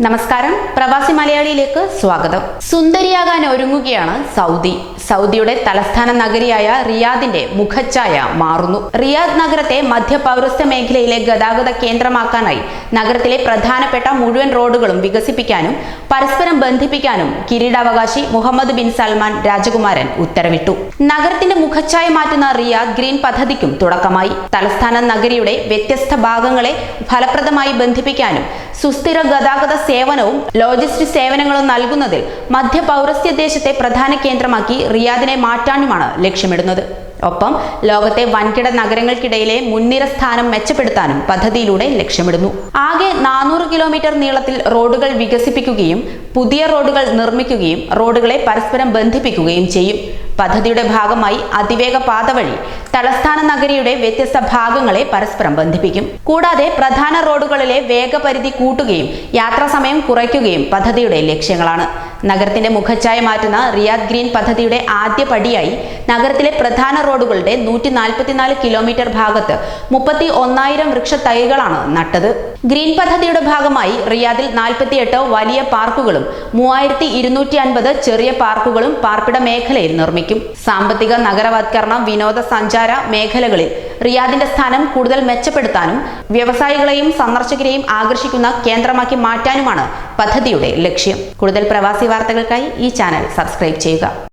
നമസ്കാരം. പ്രവാസി മലയാളിയിലേക്ക് സ്വാഗതം. സുന്ദരിയാകാൻ ഒരുങ്ങുകയാണ് സൗദി. സൗദിയുടെ തലസ്ഥാന നഗരിയായ റിയാദിന്റെ മുഖച്ഛായ മാറുന്നു. റിയാദ് നഗരത്തെ മധ്യ പൗരസ്ത്യ മേഖലയിലെ ഗതാഗത കേന്ദ്രമാക്കാനായി നഗരത്തിലെ പ്രധാനപ്പെട്ട മുഴുവൻ റോഡുകളും വികസിപ്പിക്കാനും പരസ്പരം ബന്ധിപ്പിക്കാനും കിരീടാവകാശി മുഹമ്മദ് ബിൻ സൽമാൻ രാജകുമാരൻ ഉത്തരവിട്ടു. നഗരത്തിന്റെ മുഖച്ഛായ മാറ്റുന്ന റിയാദ് ഗ്രീൻ പദ്ധതിക്കും തുടക്കമായി. തലസ്ഥാന നഗരിയുടെ വ്യത്യസ്ത ഭാഗങ്ങളെ ഫലപ്രദമായി ബന്ധിപ്പിക്കാനും സുസ്ഥിര ഗതാഗത സേവനവും ലോജിസ്റ്റിക് സേവനങ്ങളും നൽകുന്നതിൽ മധ്യ പൗരസ്ത്യ ദേശത്തെ പ്രധാന കേന്ദ്രമാക്കി റിയാദിനെ മാറ്റാനുമാണ് ലക്ഷ്യമിടുന്നത്. ഒപ്പം ലോകത്തെ വൻകിട നഗരങ്ങൾക്കിടയിലെ മുൻനിര സ്ഥാനം മെച്ചപ്പെടുത്താനും പദ്ധതിയിലൂടെ ലക്ഷ്യമിടുന്നു. ആകെ നാനൂറ് കിലോമീറ്റർ നീളത്തിൽ റോഡുകൾ വികസിപ്പിക്കുകയും പുതിയ റോഡുകൾ നിർമ്മിക്കുകയും റോഡുകളെ പരസ്പരം ബന്ധിപ്പിക്കുകയും ചെയ്യും. പദ്ധതിയുടെ ഭാഗമായി അതിവേഗ പാത വഴി തലസ്ഥാന നഗരിയുടെ വ്യത്യസ്ത ഭാഗങ്ങളെ പരസ്പരം ബന്ധിപ്പിക്കും. കൂടാതെ പ്രധാന റോഡുകളിലെ വേഗപരിധി കൂട്ടുകയും യാത്രാ സമയം കുറയ്ക്കുകയും പദ്ധതിയുടെ ലക്ഷ്യങ്ങളാണ്. നഗരത്തിന്റെ മുഖച്ഛായ മാറ്റുന്ന റിയാദ് ഗ്രീൻ പദ്ധതിയുടെ ആദ്യ പടിയായി നഗരത്തിലെ പ്രധാന റോഡുകളുടെ നൂറ്റി നാൽപ്പത്തിനാല് കിലോമീറ്റർ ഭാഗത്ത് മുപ്പത്തി ഒന്നായിരം വൃക്ഷ തൈകളാണ് നട്ടത്. ഗ്രീൻ പദ്ധതിയുടെ ഭാഗമായി റിയാദിൽ നാൽപ്പത്തിയെട്ട് വലിയ പാർക്കുകളും മൂവായിരത്തി ഇരുന്നൂറ്റി അൻപത് ചെറിയ പാർക്കുകളും പാർപ്പിട മേഖലയിൽ നിർമ്മിക്കും. സാമ്പത്തിക നഗരവത്കരണ വിനോദസഞ്ചാര മേഖലകളിൽ റിയാദിന്റെ സ്ഥാനം കൂടുതൽ മെച്ചപ്പെടുത്താനും വ്യവസായികളെയും സന്ദർശകരെയും ആകർഷിക്കുന്ന കേന്ദ്രമാക്കി മാറ്റാനുമാണ് പദ്ധതിയുടെ ലക്ഷ്യം. കൂടുതൽ പ്രവാസി വാർത്തകൾക്കായി ഈ ചാനൽ സബ്സ്ക്രൈബ് ചെയ്യുക.